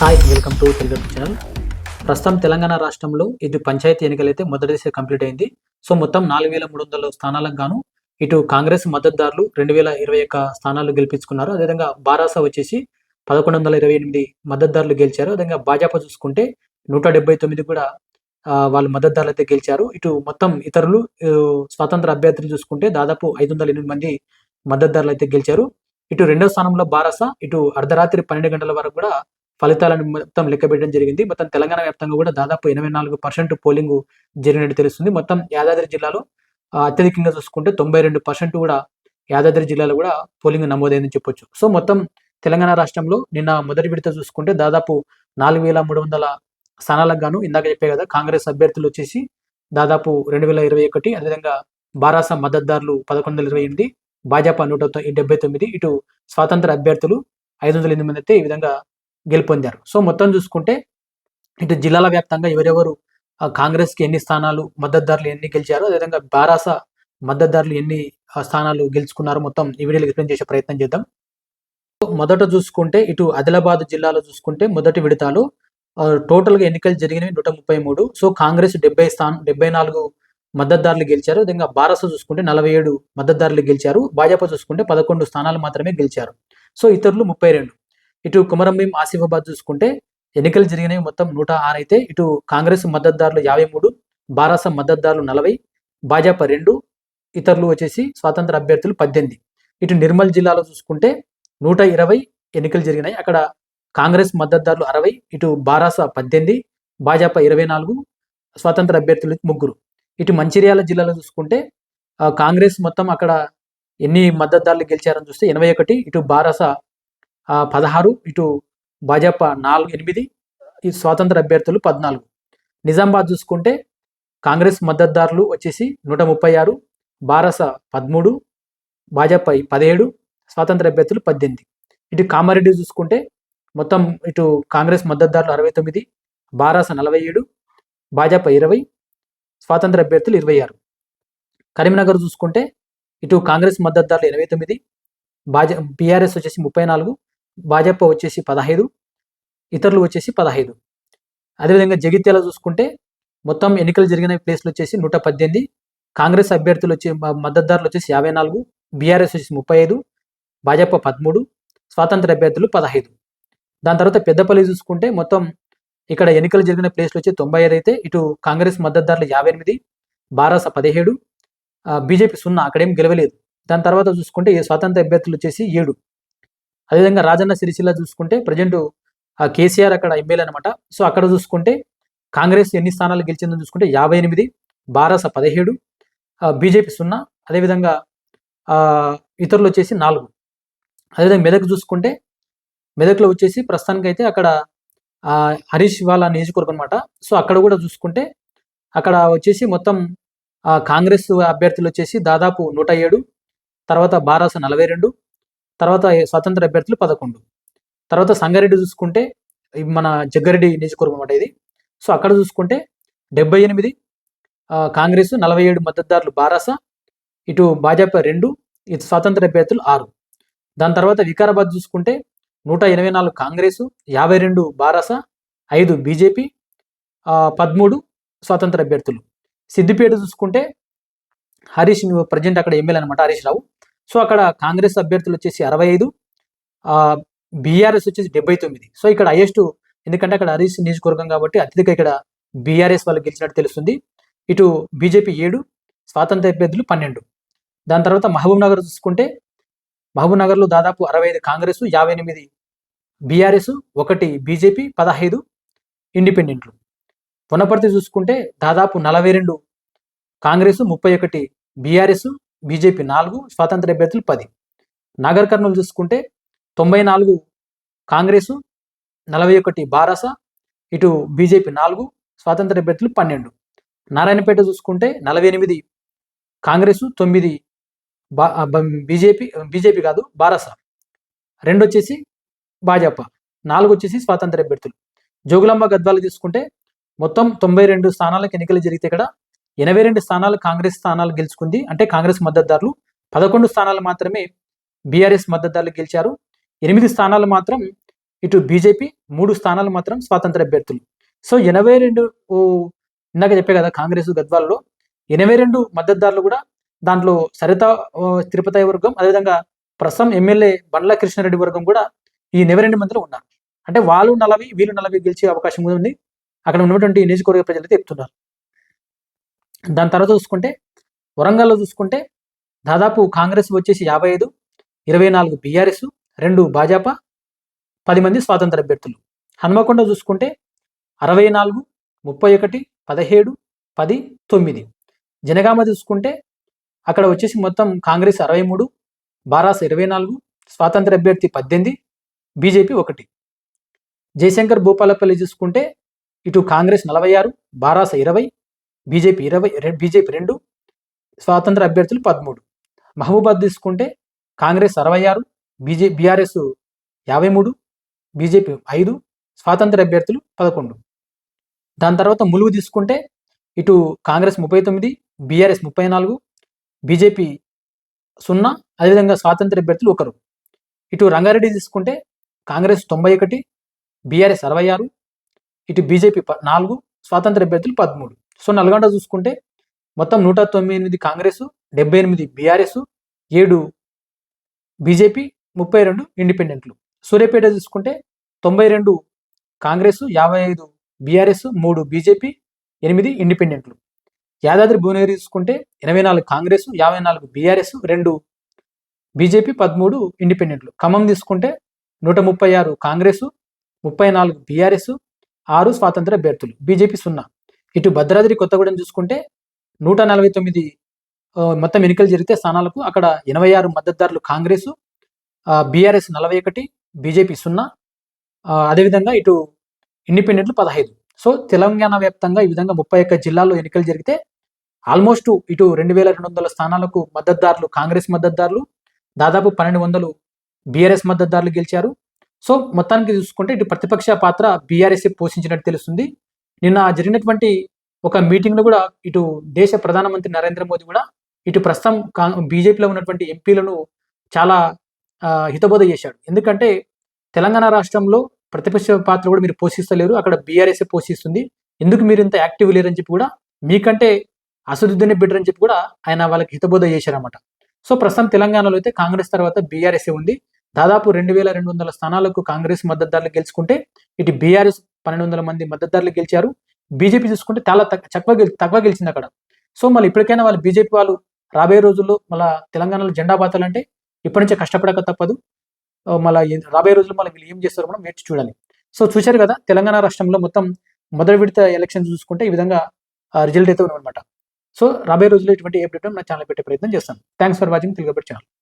Hi welcome to Telugu channel ప్రస్తుతం తెలంగాణ రాష్ట్రంలో ఇది పంచాయతీ ఎన్నికలైతే మొదటి దశ కంప్లీట్ అయింది. సో మొత్తం నాలుగు వేల మూడు వందల స్థానాలకు గాను ఇటు కాంగ్రెస్ మద్దతుదారులు రెండు వేల ఇరవై ఒక్క స్థానాలు గెలిపించుకున్నారు. అదేవిధంగా బారాసా వచ్చేసి పదకొండు వందల ఇరవై ఎనిమిది మద్దతుదారులు గెలిచారు. అదేవిధంగా భాజపా చూసుకుంటే నూట డెబ్బై తొమ్మిది కూడా వాళ్ళు మద్దతుదారులు అయితే గెలిచారు. ఇటు మొత్తం ఇతరులు స్వతంత్ర అభ్యర్థులు చూసుకుంటే దాదాపు ఐదు వందల ఎనిమిది మంది మద్దతుదారులు అయితే గెలిచారు. ఇటు రెండో స్థానంలో బారాస ఇటు అర్ధరాత్రి పన్నెండు గంటల వరకు కూడా ఫలితాలను మొత్తం లెక్క పెట్టడం జరిగింది. మొత్తం తెలంగాణ వ్యాప్తంగా కూడా దాదాపు ఎనభై నాలుగు పర్సెంట్ పోలింగ్ జరిగినట్టు తెలుస్తుంది. మొత్తం యాదాద్రి జిల్లాలో అత్యధికంగా చూసుకుంటే తొంభై రెండు పర్సెంట్ కూడా యాదాద్రి జిల్లాలో కూడా పోలింగ్ నమోదైందని చెప్పొచ్చు. సో మొత్తం తెలంగాణ రాష్ట్రంలో నిన్న మొదటి విడత చూసుకుంటే దాదాపు నాలుగు వేల మూడు వందల స్థానాలకు గాను ఇందాక చెప్పే కదా కాంగ్రెస్ అభ్యర్థులు వచ్చేసి దాదాపు రెండు వేల ఇరవై ఒకటి అదేవిధంగా బారాస మద్దతుదారులు పదకొండు వందల ఇరవై ఎనిమిది భాజపా నూట డెబ్బై తొమ్మిది ఇటు స్వాతంత్ర అభ్యర్థులు ఐదు వందల ఎనిమిది మంది అయితే ఈ విధంగా గెలుపొందారు. సో మొత్తం చూసుకుంటే ఇటు జిల్లాల వ్యాప్తంగా ఎవరెవరు కాంగ్రెస్కి ఎన్ని స్థానాలు మద్దతుదారులు ఎన్ని గెలిచారో అదేవిధంగా బారాస మద్దతుదారులు ఎన్ని స్థానాలు గెలుచుకున్నారో మొత్తం ఈ వీడియోలో ఎక్స్ప్లెయిన్ చేసే ప్రయత్నం చేద్దాం. సో మొదట చూసుకుంటే ఇటు ఆదిలాబాద్ జిల్లాలో చూసుకుంటే మొదటి విడతాలు టోటల్గా ఎన్నికలు జరిగినవి నూట ముప్పై మూడు. సో కాంగ్రెస్ డెబ్బై స్థానం డెబ్బై నాలుగు మద్దతుదారులు గెలిచారు. అదేవిధంగా బారస చూసుకుంటే నలభై ఏడు మద్దతుదారులు గెలిచారు. భాజపా చూసుకుంటే పదకొండు స్థానాలు మాత్రమే గెలిచారు. సో ఇతరులు ముప్పై రెండు. ఇటు కుమరంభీం ఆసిఫాబాద్ చూసుకుంటే ఎన్నికలు జరిగినవి మొత్తం నూట ఆరు అయితే ఇటు కాంగ్రెస్ మద్దతుదారులు యాభై మూడు బారాస మద్దతుదారులు నలభై భాజపా రెండు ఇతరులు వచ్చేసి స్వాతంత్ర అభ్యర్థులు పద్దెనిమిది. ఇటు నిర్మల్ జిల్లాలో చూసుకుంటే నూట ఇరవై ఎన్నికలు జరిగినాయి. అక్కడ కాంగ్రెస్ మద్దతుదారులు అరవై ఇటు బారాస పద్దెనిమిది భాజపా ఇరవై నాలుగు స్వాతంత్ర అభ్యర్థులు ముగ్గురు. ఇటు మంచిర్యాల జిల్లాలో చూసుకుంటే ఆ, కాంగ్రెస్ మొత్తం అక్కడ ఎన్ని మద్దతుదారులు గెలిచారని చూస్తే ఎనభై ఒకటి ఇటు బారాస పదహారు ఇటు భాజపా నాలుగు ఎనిమిది ఈ స్వాతంత్ర అభ్యర్థులు పద్నాలుగు. నిజామాబాద్ చూసుకుంటే కాంగ్రెస్ మద్దతుదారులు వచ్చేసి నూట ముప్పై ఆరు బారస పదమూడు భాజపా పదిహేడు స్వాతంత్ర అభ్యర్థులు పద్దెనిమిది. ఇటు కామారెడ్డి చూసుకుంటే మొత్తం ఇటు కాంగ్రెస్ మద్దతుదారులు అరవై తొమ్మిది బారాస నలభై ఏడు భాజపా ఇరవై స్వాతంత్ర అభ్యర్థులు ఇరవై ఆరు. కరీంనగర్ చూసుకుంటే ఇటు కాంగ్రెస్ మద్దతుదారులు ఎనభై తొమ్మిది భాజ బీఆర్ఎస్ వచ్చేసి ముప్పై నాలుగు భాజపా వచ్చేసి పదహైదు ఇతరులు వచ్చేసి పదహైదు. అదేవిధంగా జగిత్యాల చూసుకుంటే మొత్తం ఎన్నికలు జరిగిన ప్లేస్లు వచ్చేసి నూట పద్దెనిమిది కాంగ్రెస్ అభ్యర్థులు వచ్చి మద్దతుదారులు వచ్చేసి యాభై నాలుగు బీఆర్ఎస్ వచ్చేసి ముప్పై ఐదు భాజపా పదమూడు స్వాతంత్ర అభ్యర్థులు పదహైదు. దాని తర్వాత పెద్దపల్లి చూసుకుంటే మొత్తం ఇక్కడ ఎన్నికలు జరిగిన ప్లేస్లు వచ్చి తొంభై ఐదు అయితే ఇటు కాంగ్రెస్ మద్దతుదారులు యాభై ఎనిమిది బారాస పదిహేడు బీజేపీ సున్నా అక్కడేం గెలవలేదు. దాని తర్వాత చూసుకుంటే ఈ స్వాతంత్ర అభ్యర్థులు వచ్చేసి ఏడు. అదేవిధంగా రాజన్న సిరిసిల్ల చూసుకుంటే ప్రజెంట్ కేసీఆర్ అక్కడ ఎమ్మెల్యే అనమాట సో అక్కడ చూసుకుంటే కాంగ్రెస్ ఎన్ని స్థానాలు గెలిచిందని చూసుకుంటే యాభై ఎనిమిది బారాస పదిహేడు బీజేపీ సున్నా అదేవిధంగా ఇతరులు వచ్చేసి నాలుగు. అదేవిధంగా మెదక్ చూసుకుంటే మెదక్లో వచ్చేసి ప్రస్తుతానికైతే అక్కడ హరీష్ వాళ్ళ నియోజకవర్గం అనమాట సో అక్కడ కూడా చూసుకుంటే అక్కడ వచ్చేసి మొత్తం కాంగ్రెస్ అభ్యర్థులు వచ్చేసి దాదాపు నూట ఏడు తర్వాత బారాస నలభై రెండు తర్వాత స్వతంత్ర అభ్యర్థులు పదకొండు. తర్వాత సంగారెడ్డి చూసుకుంటే మన జగ్గారెడ్డి నియోజకవర్గం అనమాట ఇది. సో అక్కడ చూసుకుంటే డెబ్బై ఎనిమిది కాంగ్రెస్ నలభై ఏడు మద్దతుదారులు బారాస ఇటు భాజపా రెండు ఇటు స్వాతంత్ర అభ్యర్థులు ఆరు. దాని తర్వాత వికారాబాద్ చూసుకుంటే నూట ఎనభై నాలుగు కాంగ్రెస్ యాభై రెండు బారాస ఐదు బీజేపీ పదమూడు స్వాతంత్ర అభ్యర్థులు. సిద్దిపేట చూసుకుంటే హరీష్ ప్రజెంట్ అక్కడ ఎమ్మెల్యే అనమాట హరీష్ రావు. సో అక్కడ కాంగ్రెస్ అభ్యర్థులు వచ్చేసి అరవై ఐదు బీఆర్ఎస్ వచ్చేసి డెబ్బై తొమ్మిది. సో ఇక్కడ హైయెస్ట్ ఎందుకంటే అక్కడ హరీష్ నియోజకవర్గం కాబట్టి అత్యధిక ఇక్కడ బీఆర్ఎస్ వాళ్ళు గెలిచినట్టు తెలుస్తుంది. ఇటు బీజేపీ ఏడు స్వాతంత్ర అభ్యర్థులు పన్నెండు. దాని తర్వాత మహబూబ్ నగర్ చూసుకుంటే మహబూబ్ నగర్లో దాదాపు అరవై ఐదు కాంగ్రెస్ యాభై ఎనిమిది బీఆర్ఎస్ ఒకటి బీజేపీ పదహైదు ఇండిపెండెంట్లు. వనపర్తి చూసుకుంటే దాదాపు నలభై రెండు కాంగ్రెస్ ముప్పై ఒకటి బీఆర్ఎస్ బీజేపీ నాలుగు స్వాతంత్ర అభ్యర్థులు పది. నాగర్ కర్నూలు చూసుకుంటే తొంభై నాలుగు కాంగ్రెస్ నలభై ఒకటి బారాస ఇటు బీజేపీ నాలుగు స్వాతంత్ర అభ్యర్థులు పన్నెండు. నారాయణపేట చూసుకుంటే నలభై ఎనిమిది కాంగ్రెసు తొమ్మిది బా బీజేపీ బీజేపీ కాదు బారాస. రెండు వచ్చేసి భాజపా నాలుగు వచ్చేసి స్వాతంత్ర అభ్యర్థులు. జోగులాంబ గద్వాలు తీసుకుంటే మొత్తం తొంభై రెండు స్థానాలకు ఎన్నికలు జరిగితే ఇక్కడ ఎనభై రెండు స్థానాలు కాంగ్రెస్ స్థానాలు గెలుచుకుంది. అంటే కాంగ్రెస్ మద్దతుదారులు పదకొండు స్థానాలు మాత్రమే బీఆర్ఎస్ మద్దతుదారులు గెలిచారు. ఎనిమిది స్థానాలు మాత్రం ఇటు బీజేపీ మూడు స్థానాలు మాత్రం స్వాతంత్ర అభ్యర్థులు. సో ఎనభై రెండు ఇందాక చెప్పే కదా కాంగ్రెస్ గద్వాలలో ఎనభై రెండు మద్దతుదారులు కూడా దాంట్లో సరిత తిరుపతి వర్గం అదేవిధంగా ప్రస్తుతం ఎమ్మెల్యే బండ్ల కృష్ణారెడ్డి వర్గం కూడా ఈ ఎనభై రెండు మందిలో ఉన్నారు. అంటే వాళ్ళు నలభై వీళ్ళు నలభై గెలిచే అవకాశం ఉంది. అక్కడ ఉన్నటువంటి నియోజకవర్గ ప్రజలు చెప్తున్నారు. దాని తర్వాత చూసుకుంటే వరంగల్లో చూసుకుంటే దాదాపు కాంగ్రెస్ వచ్చేసి యాభై ఐదు ఇరవై నాలుగు బీఆర్ఎస్ రెండు భాజపా పది మంది స్వాతంత్ర అభ్యర్థులు. హన్మకొండ చూసుకుంటే అరవై నాలుగు ముప్పై ఒకటి పదిహేడు పది తొమ్మిది. జనగామ చూసుకుంటే అక్కడ వచ్చేసి మొత్తం కాంగ్రెస్ అరవై మూడు బారాస ఇరవై నాలుగు స్వాతంత్ర అభ్యర్థి పద్దెనిమిది బీజేపీ ఒకటి. జయశంకర్ భూపాలపల్లి చూసుకుంటే ఇటు కాంగ్రెస్ నలభై ఆరు బారాస ఇరవై బీజేపీ ఇరవై బీజేపీ రెండు స్వాతంత్ర అభ్యర్థులు పదమూడు. మహబూబాద్ తీసుకుంటే కాంగ్రెస్ అరవై ఆరు బీజే బీఆర్ఎస్ యాభై మూడు బీజేపీ ఐదు స్వాతంత్ర అభ్యర్థులు పదకొండు. దాని తర్వాత ములుగు తీసుకుంటే ఇటు కాంగ్రెస్ ముప్పై తొమ్మిది బీఆర్ఎస్ ముప్పై నాలుగు బీజేపీ సున్నా అదేవిధంగా స్వాతంత్ర అభ్యర్థులు ఒకరు. ఇటు రంగారెడ్డి తీసుకుంటే కాంగ్రెస్ తొంభై ఒకటి బీఆర్ఎస్ అరవై ఆరు ఇటు బీజేపీ ప- నాలుగు స్వాతంత్ర అభ్యర్థులు పదమూడు. సో నల్గొండ చూసుకుంటే మొత్తం నూట తొమ్మిది ఎనిమిది కాంగ్రెస్ డెబ్బై ఎనిమిది బీఆర్ఎస్ ఏడు బీజేపీ ముప్పై రెండు ఇండిపెండెంట్లు. సూర్యాపేట చూసుకుంటే తొంభై రెండు కాంగ్రెస్ యాభై ఐదు బీఆర్ఎస్ మూడు బీజేపీ ఎనిమిది ఇండిపెండెంట్లు. యాదాద్రి భువనగిరి చూసుకుంటే ఎనభై నాలుగు కాంగ్రెస్ యాభై నాలుగు బీఆర్ఎస్ రెండు బీజేపీ పదమూడు ఇండిపెండెంట్లు. ఖమ్మం తీసుకుంటే నూట ముప్పై ఆరు కాంగ్రెస్ ముప్పై నాలుగు బీఆర్ఎస్ ఆరు స్వాతంత్ర అభ్యర్థులు. బీజేపీ సున్నా. ఇటు భద్రాద్రి కొత్తగూడెం చూసుకుంటే నూట నలభై తొమ్మిది మొత్తం ఎన్నికలు జరిగితే స్థానాలకు అక్కడ ఎనభై ఆరు మద్దతుదారులు కాంగ్రెస్ బీఆర్ఎస్ నలభై ఒకటి బీజేపీ సున్నా అదేవిధంగా ఇటు ఇండిపెండెంట్లు పదహైదు. సో తెలంగాణ వ్యాప్తంగా ఈ విధంగా ముప్పై ఒక్క జిల్లాల్లో ఎన్నికలు జరిగితే ఆల్మోస్ట్ ఇటు రెండు వేల రెండు వందల స్థానాలకు మద్దతుదారులు కాంగ్రెస్ మద్దతుదారులు దాదాపు పన్నెండు వందలు బీఆర్ఎస్ మద్దతుదారులు గెలిచారు. సో మొత్తానికి చూసుకుంటే ఇటు ప్రతిపక్ష పాత్ర బీఆర్ఎస్ పోషించినట్టు తెలుస్తుంది. నిన్న జరిగినటువంటి ఒక మీటింగ్లో కూడా ఇటు దేశ ప్రధానమంత్రి నరేంద్ర మోదీ కూడా ఇటు ప్రస్తుతం బీజేపీలో ఉన్నటువంటి ఎంపీలను చాలా హితబోధ చేశాడు. ఎందుకంటే తెలంగాణ రాష్ట్రంలో ప్రతిపక్ష పాత్ర కూడా మీరు పోషిస్తలేరు అక్కడ బీఆర్ఎస్ పోషిస్తుంది. ఎందుకు మీరు ఇంత యాక్టివ్ లేరని చెప్పి కూడా మీకంటే అసదుద్దీనే బిడ్డర్ అని చెప్పి కూడా ఆయన వాళ్ళకి హితబోధ చేశారన్నమాట. సో ప్రస్తుతం తెలంగాణలో అయితే కాంగ్రెస్ తర్వాత బీఆర్ఎస్ఏ ఉంది. దాదాపు రెండు వేల రెండు వందల స్థానాలకు కాంగ్రెస్ మద్దతుదారులు గెలుచుకుంటే ఇటు బీఆర్ఎస్ పన్నెండు వందల మంది మద్దతుదారులు గెలిచారు. బీజేపీ చూసుకుంటే చాలా తక్కువ తక్కువ గెలి- తక్కువ గెలిచింది అక్కడ. సో మళ్ళీ ఇప్పటికైనా వాళ్ళు బీజేపీ వాళ్ళు రాబోయే రోజుల్లో మళ్ళీ తెలంగాణలో జెండా బాతాలంటే ఇప్పటి నుంచే కష్టపడక తప్పదు. మళ్ళీ రాబోయే రోజుల్లో మళ్ళీ వీళ్ళు ఏం చేస్తారో మనం వేచి చూడాలి. సో చూశారు కదా తెలంగాణ రాష్ట్రంలో మొత్తం మొదటి విడత ఎలక్షన్ చూసుకుంటే ఈ విధంగా రిజల్ట్ అయితే ఉన్నమాట సో రాబోయే రోజుల్లో ఇటువంటి ఏ నా ఛానల్ పెట్టే ప్రయత్నం చేస్తాను. Thanks for watching. Telugu channel.